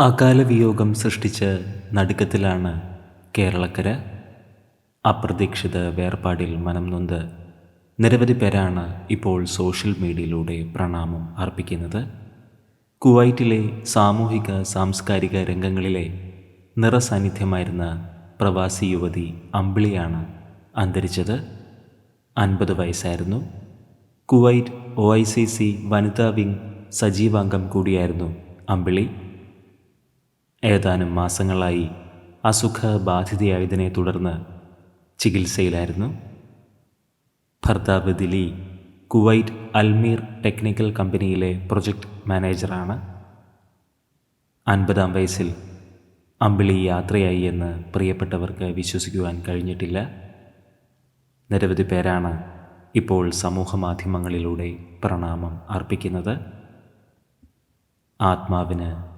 അകാല വിയോഗം സൃഷ്ടിച്ച് നടുക്കത്തിലാണ് കേരളക്കര. അപ്രതീക്ഷിത വേർപാടിൽ മനം നൊന്ത് നിരവധി പേരാണ് ഇപ്പോൾ സോഷ്യൽ മീഡിയയിലൂടെ പ്രണാമം അർപ്പിക്കുന്നത്. കുവൈറ്റിലെ സാമൂഹിക സാംസ്കാരിക രംഗങ്ങളിലെ നിറസാന്നിധ്യമായിരുന്ന പ്രവാസി യുവതി അമ്പിളിയാണ് അന്തരിച്ചത്. അൻപത് വയസ്സായിരുന്നു. Kuwait O I C C വനിതാ വിംഗ് സജീവാംഗം കൂടിയായിരുന്നു അമ്പിളി. ഏതാനും മാസങ്ങളായി അസുഖബാധിതയായതിനെ തുടർന്ന് ചികിത്സയിലായിരുന്നു. ഭർത്താവ് ദിലി കുവൈറ്റ് അൽമീർ ടെക്നിക്കൽ കമ്പനിയിലെ പ്രൊജക്ട് മാനേജറാണ്. അൻപതാം വയസ്സിൽ അമ്പിളി യാത്രയായി എന്ന് പ്രിയപ്പെട്ടവർക്ക് വിശ്വസിക്കുവാൻ കഴിഞ്ഞിട്ടില്ല. നിരവധി പേരാണ് ഇപ്പോൾ സമൂഹ മാധ്യമങ്ങളിലൂടെ പ്രണാമം അർപ്പിക്കുന്നത്. ആത്മാവിന്